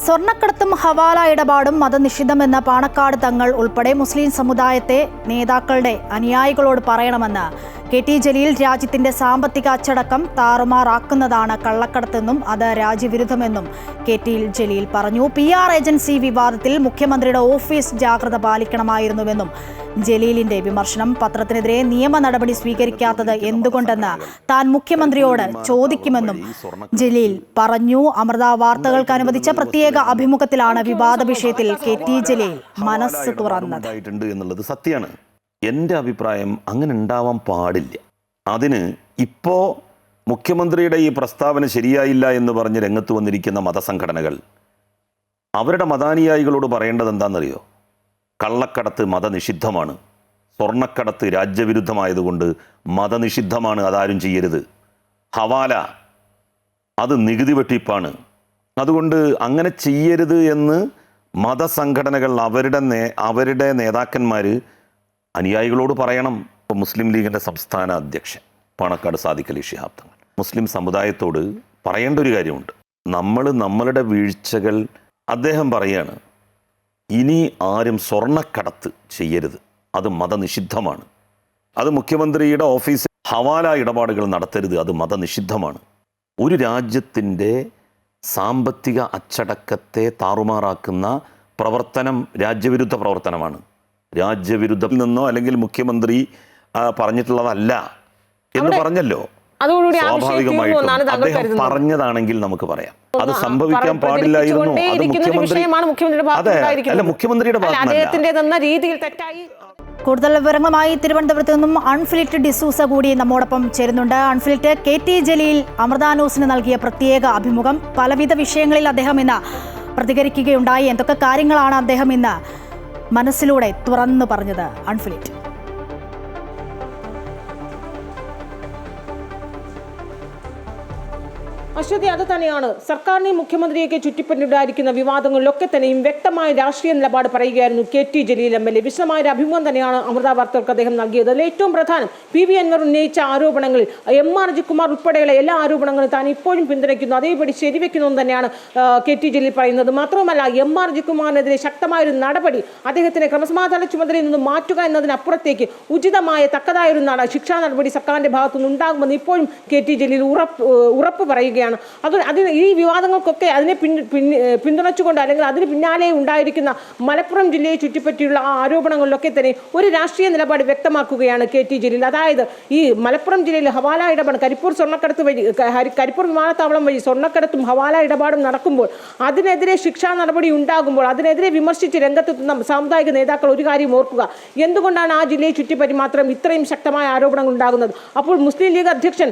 സ്വർണക്കടത്തും ഹവാല ഇടപാടും മതനിഷിദ്ധമെന്ന പാണക്കാട് തങ്ങൾ ഉൾപ്പെടെ മുസ്ലിം സമുദായത്തെ നേതാക്കളുടെ അനുയായികളോട് പറയണമെന്ന് കെ ടി ജലീൽ രാജ്യത്തിന്റെ സാമ്പത്തിക അച്ചടക്കം താറുമാറാക്കുന്നതാണ് കള്ളക്കടത്തെന്നും അത് രാജ്യവിരുദ്ധമെന്നും കെ ടി ജലീൽ പറഞ്ഞു. പി ആർ ഏജൻസി വിവാദത്തിൽ മുഖ്യമന്ത്രിയുടെ ഓഫീസ് ജാഗ്രത പാലിക്കണമായിരുന്നുവെന്നും ജലീലിന്റെ വിമർശനം പത്രത്തിനെതിരെ നിയമ നടപടി സ്വീകരിക്കാത്തത് എന്തുകൊണ്ടെന്ന് താൻ മുഖ്യമന്ത്രിയോട് ചോദിക്കുമെന്നും ജലീൽ പറഞ്ഞു. അമൃത വാർത്തകൾക്ക് അനുവദിച്ച പ്രത്യേക അഭിമുഖത്തിലാണ് വിവാദ വിഷയത്തിൽ കെ ടി ജലീൽ മനസ്സ് തുറന്നത്. എന്നുള്ളത് സത്യമാണ്. എന്റെ അഭിപ്രായം അങ്ങനെ ഉണ്ടാവാൻ പാടില്ല. അതിന് ഇപ്പോൾ മുഖ്യമന്ത്രിയുടെ ഈ പ്രസ്താവന ശരിയായില്ല എന്ന് പറഞ്ഞ് രംഗത്ത് വന്നിരിക്കുന്ന മതസംഘടനകൾ അവരുടെ മതാനുയായികളോട് പറയേണ്ടത് എന്താണെന്നറിയോ? കള്ളക്കടത്ത് മതനിഷിദ്ധമാണ്. സ്വർണക്കടത്ത് രാജ്യവിരുദ്ധമായതുകൊണ്ട് മതനിഷിദ്ധമാണ് അതാരും ചെയ്യരുത്. ഹവാല അത് നികുതി വെട്ടിപ്പാണ്. അതുകൊണ്ട് അങ്ങനെ ചെയ്യരുത് എന്ന് മതസംഘടനകൾ അവരുടെ നേ അവരുടെ നേതാക്കന്മാർ അനുയായികളോട് പറയണം. ഇപ്പോൾ മുസ്ലിം ലീഗിന്റെ സംസ്ഥാന അധ്യക്ഷൻ പാണക്കാട് സാദിഖ് അലി ശിഹാബ് തങ്ങൾ. മുസ്ലിം സമുദായത്തോട് പറയേണ്ട ഒരു കാര്യമുണ്ട്. നമ്മൾ നമ്മളുടെ വീഴ്ചകൾ അദ്ദേഹം പറയാണ്. ഇനി ആരും സ്വർണക്കടത്ത് ചെയ്യരുത്. അത് മതനിഷിദ്ധമാണ്. അത് മുഖ്യമന്ത്രിയുടെ ഓഫീസിൽ ഹവാല ഇടപാടുകൾ നടത്തരുത്. അത് മതനിഷിദ്ധമാണ്. ഒരു രാജ്യത്തിന്റെ സാമ്പത്തിക അച്ചടക്കത്തെ താറുമാറാക്കുന്ന പ്രവർത്തനം രാജ്യവിരുദ്ധ പ്രവർത്തനമാണ്. രാജ്യവിരുദ്ധത്തിൽ നിന്നോ അല്ലെങ്കിൽ മുഖ്യമന്ത്രി പറഞ്ഞിട്ടുള്ളതല്ല എന്ന് പറഞ്ഞല്ലോ. സ്വാഭാവികമായിട്ടും അദ്ദേഹം പറഞ്ഞതാണെങ്കിൽ നമുക്ക് പറയാം. അത് സംഭവിക്കാൻ പാടില്ലായിരുന്നു അത് മുഖ്യമന്ത്രി മുഖ്യമന്ത്രിയുടെ അതെ അല്ല മുഖ്യമന്ത്രിയുടെ കൂടുതൽ വിവരങ്ങളുമായി തിരുവനന്തപുരത്ത് നിന്നും അൺഫിലിറ്റ് ഡിസൂസ കൂടി നമ്മോടൊപ്പം ചേരുന്നുണ്ട്. അൺഫിലിറ്റ് കെ ടി ജലീൽ അമൃതാനൂസിന് നൽകിയ പ്രത്യേക അഭിമുഖം. പലവിധ വിഷയങ്ങളിൽ അദ്ദേഹം ഇന്ന് പ്രതികരിക്കുകയുണ്ടായി. എന്തൊക്കെ കാര്യങ്ങളാണ് അദ്ദേഹം ഇന്ന് മനസ്സിലൂടെ തുറന്നു പറഞ്ഞത് അൺഫിലിറ്റ്. അശ്വതി അത് തന്നെയാണ്. സർക്കാരിനെയും മുഖ്യമന്ത്രിയൊക്കെ ചുറ്റിപ്പറ്റിണ്ടായിരിക്കുന്ന വിവാദങ്ങളിലൊക്കെ തന്നെയും വ്യക്തമായ രാഷ്ട്രീയ നിലപാട് പറയുകയായിരുന്നു K T Jaleel M L A. വിശദമായ ഒരു അഭിമുഖം തന്നെയാണ് അമൃത വാർത്തകൾക്ക് അദ്ദേഹം നൽകിയത്. അതിൽ ഏറ്റവും പ്രധാനം പി വി അൻവർ ഉന്നയിച്ച ആരോപണങ്ങളിൽ എം ആർ ജികുമാർ ഉൾപ്പെടെയുള്ള എല്ലാ ആരോപണങ്ങളും താൻ ഇപ്പോഴും പിന്തുണയ്ക്കുന്നു. അതേപടി ശരിവെക്കുന്നു തന്നെയാണ് കെ ടി ജലീൽ പറയുന്നത്. മാത്രമല്ല എം ആർ ജികുമാറിനെതിരെ ശക്തമായ ഒരു നടപടി അദ്ദേഹത്തിന്റെ ക്രമസമാധാന ചുമതലയിൽ നിന്ന് മാറ്റുക എന്നതിനപ്പുറത്തേക്ക് ഉചിതമായ തക്കതായ ഒരു ശിക്ഷാ നടപടി സർക്കാരിന്റെ ഭാഗത്തുനിന്ന് ഉണ്ടാകുമെന്ന് ഇപ്പോഴും കെ ടി ജലീൽ ഉറപ്പ് ഉറപ്പ് പറയുകയാണ്. അത് അതിന് ഈ വിവാദങ്ങൾക്കൊക്കെ അതിനെ പിന്തുണച്ചുകൊണ്ട് അല്ലെങ്കിൽ അതിന് പിന്നാലെ ഉണ്ടായിരിക്കുന്ന മലപ്പുറം ജില്ലയെ ചുറ്റിപ്പറ്റിയുള്ള ആ ആരോപണങ്ങളിലൊക്കെ തന്നെ ഒരു രാഷ്ട്രീയ നിലപാട് വ്യക്തമാക്കുകയാണ് കെ ടി ജലീൽ. അതായത് ഈ മലപ്പുറം ജില്ലയിൽ ഹവാല ഇടപാട് കരിപ്പൂർ സ്വർണക്കടത്ത് വഴി കരിപ്പൂർ വിമാനത്താവളം വഴി സ്വർണക്കടത്തും ഹവാല ഇടപാടും നടക്കുമ്പോൾ അതിനെതിരെ ശിക്ഷാ നടപടി ഉണ്ടാകുമ്പോൾ അതിനെതിരെ വിമർശിച്ച് രംഗത്തെത്തുന്ന സാമുദായിക നേതാക്കൾ ഒരു കാര്യം ഓർക്കുക. എന്തുകൊണ്ടാണ് ആ ജില്ലയെ ചുറ്റിപ്പറ്റി മാത്രം ഇത്രയും ശക്തമായ ആരോപണങ്ങൾ ഉണ്ടാകുന്നത്? അപ്പോൾ മുസ്ലിം ലീഗ് അധ്യക്ഷൻ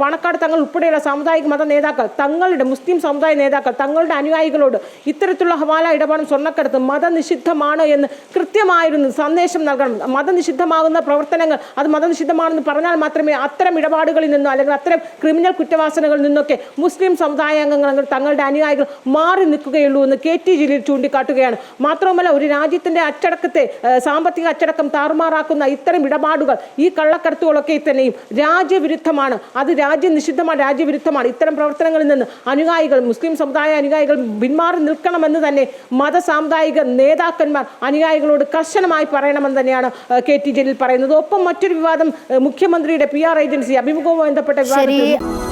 പാണക്കാട് തങ്ങൾ ഉൾപ്പെടെയുള്ള സാമുദായിക മത നേതാക്കൾ തങ്ങളുടെ മുസ്ലിം സമുദായ നേതാക്കൾ തങ്ങളുടെ അനുയായികളോട് ഇത്തരത്തിലുള്ള ഹവാല ഇടപാടും സ്വർണക്കടത്ത് മതനിഷിദ്ധമാണ് എന്ന് കൃത്യമായിരുന്നു സന്ദേശം നൽകണം. മതനിഷിദ്ധമാകുന്ന പ്രവർത്തനങ്ങൾ അത് മതനിഷിദ്ധമാണെന്ന് പറഞ്ഞാൽ മാത്രമേ അത്തരം ഇടപാടുകളിൽ നിന്നോ അല്ലെങ്കിൽ അത്തരം ക്രിമിനൽ കുറ്റവാസനകളിൽ നിന്നൊക്കെ മുസ്ലിം സമുദായ അംഗങ്ങൾ തങ്ങളുടെ അനുയായികൾ മാറി നിൽക്കുകയുള്ളൂ എന്ന് കെ ടി ജലീൽ ചൂണ്ടിക്കാട്ടുകയാണ്. മാത്രവുമല്ല ഒരു രാജ്യത്തിന്റെ അച്ചടക്കത്തെ സാമ്പത്തിക അച്ചടക്കം താറുമാറാക്കുന്ന ഇത്തരം ഇടപാടുകൾ ഈ കള്ളക്കടത്തുകളൊക്കെ തന്നെയും രാജ്യവിരുദ്ധമാണ്. അത് രാജ്യനിഷിദ്ധമാണ് രാജ്യവിരുദ്ധമാണ്. ഇത്തരം പ്രവർത്തനങ്ങളിൽ നിന്ന് അനുയായികൾ മുസ്ലിം സമുദായ അനുയായികൾ പിന്മാറി നിൽക്കണമെന്ന് തന്നെ മത സാമുദായിക നേതാക്കന്മാർ അനുയായികളോട് കർശനമായി പറയണമെന്ന് തന്നെയാണ് കെ ടി ജലീൽ പറയുന്നത്. ഒപ്പം മറ്റൊരു വിവാദം മുഖ്യമന്ത്രിയുടെ പി ആർ ഏജൻസി അഭിമുഖവുമായി ബന്ധപ്പെട്ട വിവാദത്തിൽ